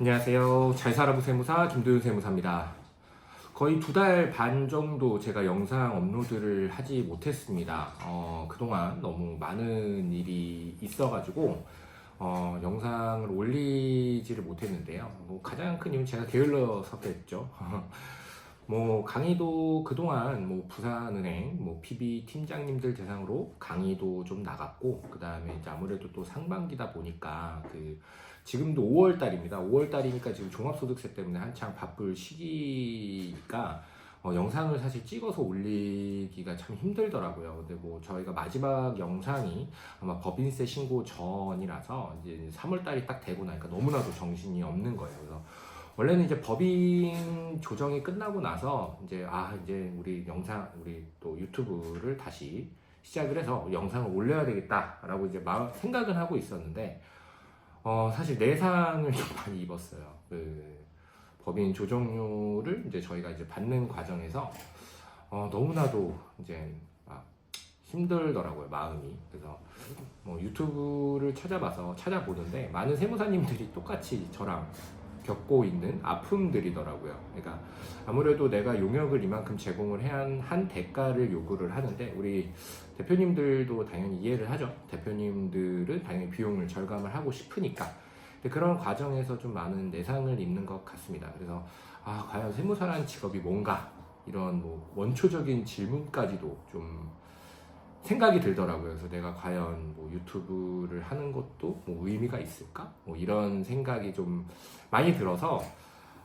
안녕하세요. 잘 살아보 세무사 김도윤 세무사입니다. 거의 두 달 반 정도 제가 영상 업로드를 하지 못했습니다. 어, 그동안 너무 많은 일이 있어가지고 어, 영상을 올리지를 못했는데요. 뭐 가장 큰 이유는 제가 게을러서겠죠. 뭐 강의도 그동안 뭐 부산은행 뭐 PB 팀장님들 대상으로 강의도 좀 나갔고 그 다음에 이제 아무래도 또 상반기다 보니까 그 지금도 5월 달입니다. 5월 달이니까 지금 종합소득세 때문에 한창 바쁠 시기가 어, 영상을 사실 찍어서 올리기가 참 힘들더라고요. 근데 뭐 저희가 마지막 영상이 아마 법인세 신고 전이라서 이제 3월 달이 딱 되고 나니까 너무나도 정신이 없는 거예요. 그래서 원래는 이제 법인 조정이 끝나고 나서 이제 아 이제 우리 영상 우리 또 유튜브를 다시 시작을 해서 영상을 올려야 되겠다라고 이제 마음 생각은 하고 있었는데 어 사실 내상을 좀 많이 입었어요. 그 법인 조정료를 이제 저희가 이제 받는 과정에서 어 너무나도 이제 막 힘들더라고요 마음이 그래서 뭐 유튜브를 찾아봐서 찾아보는데 많은 세무사님들이 똑같이 저랑 겪고 있는 아픔들이더라고요. 그러니까 아무래도 내가 용역을 이만큼 제공을 해야 한, 한 대가를 요구를 하는데 우리 대표님들도 당연히 이해를 하죠. 대표님들은 당연히 비용을 절감을 하고 싶으니까. 그런 과정에서 좀 많은 내상을 입는 것 같습니다. 그래서 아 과연 세무사라는 직업이 뭔가 이런 뭐 원초적인 질문까지도 좀 생각이 들더라고요. 그래서 내가 과연 뭐 유튜브를 하는 것도 뭐 의미가 있을까? 뭐 이런 생각이 좀 많이 들어서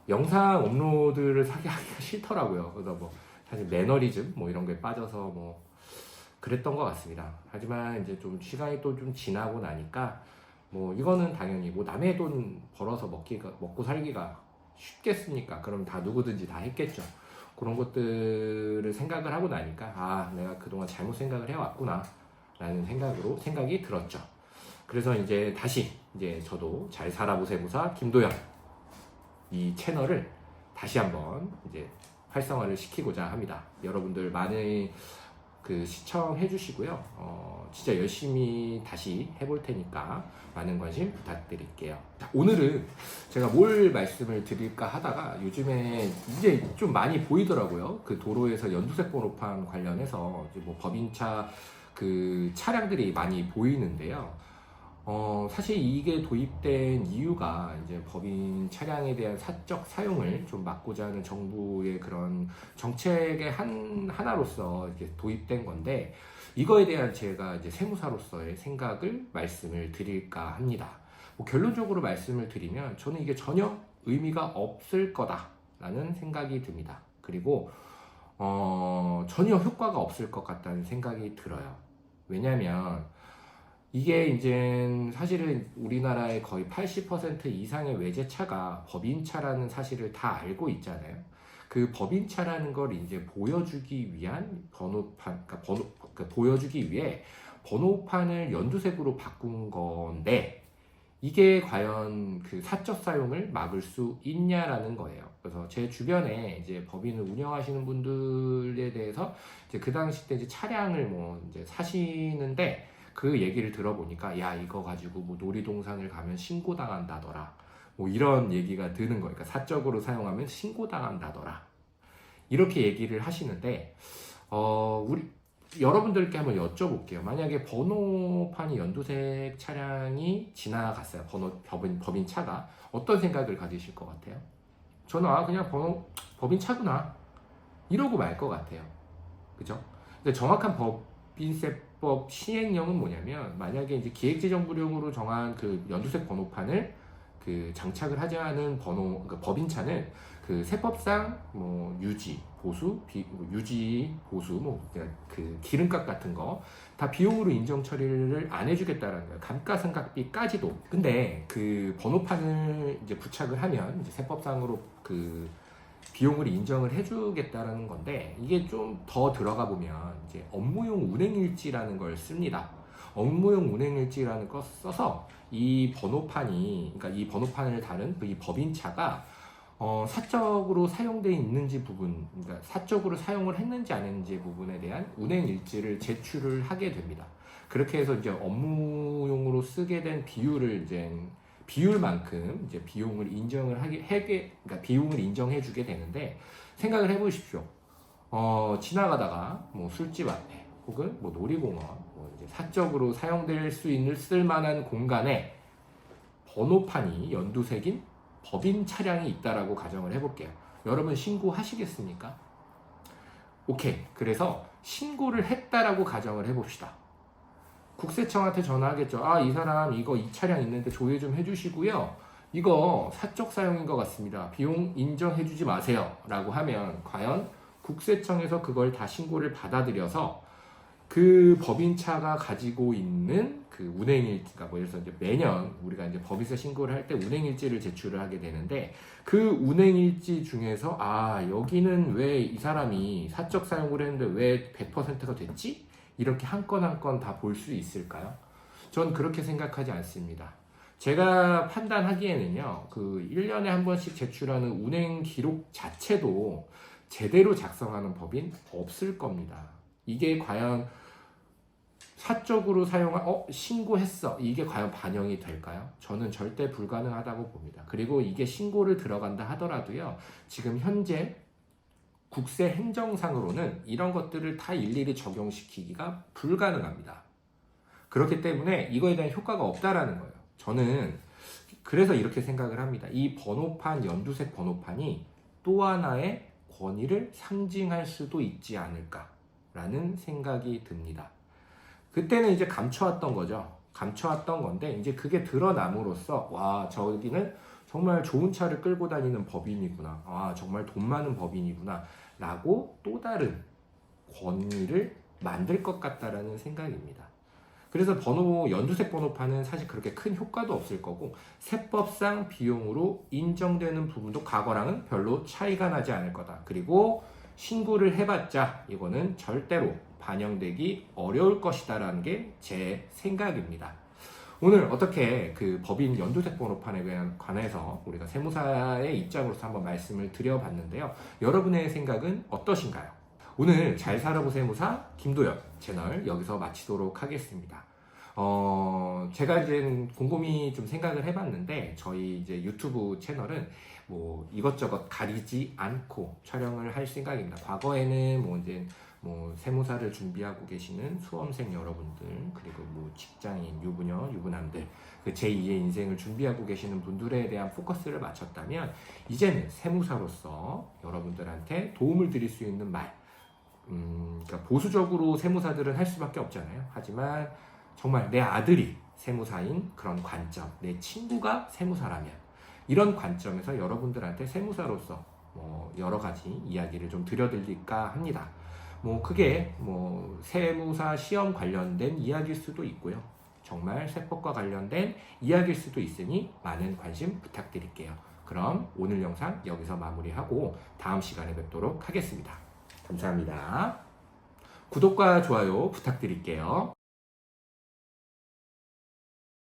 영상 업로드를 하기 하기가 싫더라고요. 그래서 뭐 사실 매너리즘 뭐 이런 거에 빠져서 뭐 그랬던 것 같습니다. 하지만 이제 좀 시간이 또 좀 지나고 나니까 뭐 이거는 당연히 뭐 남의 돈 벌어서 먹기가 먹고 살기가 쉽겠습니까? 그럼 다 누구든지 다 했겠죠. 그런 것들을 생각을 하고 나니까 아 내가 그동안 잘못 생각을 해왔구나 라는 생각으로 생각이 들었죠. 그래서 이제 다시 이제 저도 잘 살아보세무사 김도영 이 채널을 다시 한번 이제 활성화를 시키고자 합니다. 여러분들 많이 그 시청해 주시고요 어, 진짜 열심히 다시 해볼 테니까 많은 관심 부탁드릴게요 자, 오늘은 제가 뭘 말씀을 드릴까 하다가 요즘에 이제 좀 많이 보이더라고요. 그 도로에서 연두색 번호판 관련해서 뭐 법인차 그 차량들이 많이 보이는데요. 어, 사실 이게 도입된 이유가 이제 법인 차량에 대한 사적 사용을 좀 막고자 하는 정부의 그런 정책의 한, 하나로서 이제 도입된 건데, 이거에 대한 제가 이제 세무사로서의 생각을 말씀을 드릴까 합니다. 뭐 결론적으로 말씀을 드리면 저는 이게 전혀 의미가 없을 거다라는 생각이 듭니다. 그리고 어, 전혀 효과가 없을 것 같다는 생각이 들어요. 왜냐하면 이게 이제 사실은 우리나라의 거의 80% 이상의 외제차가 법인차라는 사실을 다 알고 있잖아요. 그 법인차라는 걸 이제 보여주기 위한 번호판, 그러니까 번호, 그러니까 보여주기 위해 번호판을 연두색으로 바꾼 건데 이게 과연 그 사적 사용을 막을 수 있냐라는 거예요. 그래서 제 주변에 이제 법인을 운영하시는 분들에 대해서 이제 그 당시 때 이제 차량을 뭐 이제 사시는데 그 얘기를 들어보니까 야 이거 가지고 뭐 놀이동산을 가면 신고당한다더라. 뭐 이런 얘기가 드는 거예요. 그러니까 사적으로 사용하면 신고당한다더라. 이렇게 얘기를 하시는데 어 우리 여러분들께 한번 여쭤볼게요. 만약에 번호판이 연두색 차량이 지나갔어요. 번호 법인 법인 차가 어떤 생각을 가지실 것 같아요? 저는 아 그냥 번호 법인 차구나 이러고 말 것 같아요. 그죠? 근데 정확한 법인세 법 시행령은 뭐냐면 만약에 이제 기획재정부령으로 정한 그 연두색 번호판을 그 장착을 하지 않은 번호 그러니까 법인차는 그 세법상 뭐 유지 보수 비, 뭐 유지 보수 뭐그 기름값 같은 거 다 비용으로 인정 처리를 안 해주겠다라는 거예요. 감가상각비까지도. 근데 그 번호판을 이제 부착을 하면 이제 세법상으로 그 비용을 인정을 해주겠다라는 건데 이게 좀 더 들어가 보면 이제 업무용 운행일지라는 걸 씁니다. 업무용 운행일지라는 걸 써서 이 번호판이 그러니까 이 번호판을 다룬 그이 법인차가 어, 사적으로 사용되어 있는지 부분, 그러니까 사적으로 사용을 했는지 안 했는지 부분에 대한 운행 일지를 제출을 하게 됩니다. 그렇게 해서 이제 업무용으로 쓰게 된 비율을 이제 비율만큼 이제 비용을 인정을 하게 해게 그러니까 비용을 인정해 주게 되는데 생각을 해 보십시오. 어, 지나가다가 뭐 술집 앞에 혹은 뭐 놀이공원 뭐 이제 사적으로 사용될 수 있는 쓸만한 공간에 번호판이 연두색인 법인 차량이 있다라고 가정을 해볼게요. 여러분 신고하시겠습니까? 오케이. 그래서 신고를 했다라고 가정을 해봅시다. 국세청한테 전화하겠죠. 아, 이 사람 이거 이 차량 있는데 조회 좀 해주시고요. 이거 사적 사용인 것 같습니다. 비용 인정해주지 마세요. 라고 하면 과연 국세청에서 그걸 다 신고를 받아들여서 그 법인차가 가지고 있는 그 운행일지가 뭐 예를 들어서 이제 매년 우리가 이제 법인세 신고를 할 때 운행일지를 제출을 하게 되는데 그 운행일지 중에서 아 여기는 왜 이 사람이 사적 사용을 했는데 왜 100%가 됐지? 이렇게 한 건 한 건 다 볼 수 있을까요? 전 그렇게 생각하지 않습니다. 제가 판단하기에는요, 그 1년에 한 번씩 제출하는 운행 기록 자체도 제대로 작성하는 법인 없을 겁니다. 이게 과연 사적으로 사용한, 어, 신고했어. 이게 과연 반영이 될까요? 저는 절대 불가능하다고 봅니다. 그리고 이게 신고를 들어간다 하더라도요, 지금 현재 국세 행정상으로는 이런 것들을 다 일일이 적용시키기가 불가능합니다. 그렇기 때문에 이거에 대한 효과가 없다라는 거예요. 저는 그래서 이렇게 생각을 합니다. 이 번호판, 연두색 번호판이 또 하나의 권위를 상징할 수도 있지 않을까라는 생각이 듭니다. 그때는 이제 감춰왔던 거죠. 감춰왔던 건데 이제 그게 드러남으로써 와 저기는 정말 좋은 차를 끌고 다니는 법인이구나. 아 정말 돈 많은 법인이구나. 라고 또 다른 권위를 만들 것 같다라는 생각입니다. 그래서 번호 연두색 번호판은 사실 그렇게 큰 효과도 없을 거고 세법상 비용으로 인정되는 부분도 과거랑은 별로 차이가 나지 않을 거다. 그리고 신고를 해봤자 이거는 절대로 반영되기 어려울 것이다라는 게 제 생각입니다. 오늘 어떻게 그 법인 연두색 번호판에 대한 관해서 우리가 세무사의 입장으로서 한번 말씀을 드려봤는데요. 여러분의 생각은 어떠신가요? 오늘 잘 살아보 세무사 김도엽 채널 여기서 마치도록 하겠습니다. 어, 제가 이제 곰곰이 좀 생각을 해봤는데 저희 이제 유튜브 채널은 뭐 이것저것 가리지 않고 촬영을 할 생각입니다. 과거에는 뭐 이제 뭐 세무사를 준비하고 계시는 수험생 여러분들 그리고 뭐 직장인 유부녀 유부남들 그 제2의 인생을 준비하고 계시는 분들에 대한 포커스를 맞췄다면 이제는 세무사로서 여러분들한테 도움을 드릴 수 있는 말 음, 그러니까 보수적으로 세무사들은 할 수밖에 없잖아요. 하지만 정말 내 아들이 세무사인 그런 관점, 내 친구가 세무사라면 이런 관점에서 여러분들한테 세무사로서 뭐 여러 가지 이야기를 좀 드려드릴까 합니다. 뭐 그게 뭐 세무사 시험 관련된 이야기일 수도 있고요. 정말 세법과 관련된 이야기일 수도 있으니 많은 관심 부탁드릴게요. 그럼 오늘 영상 여기서 마무리하고 다음 시간에 뵙도록 하겠습니다. 감사합니다. 구독과 좋아요 부탁드릴게요.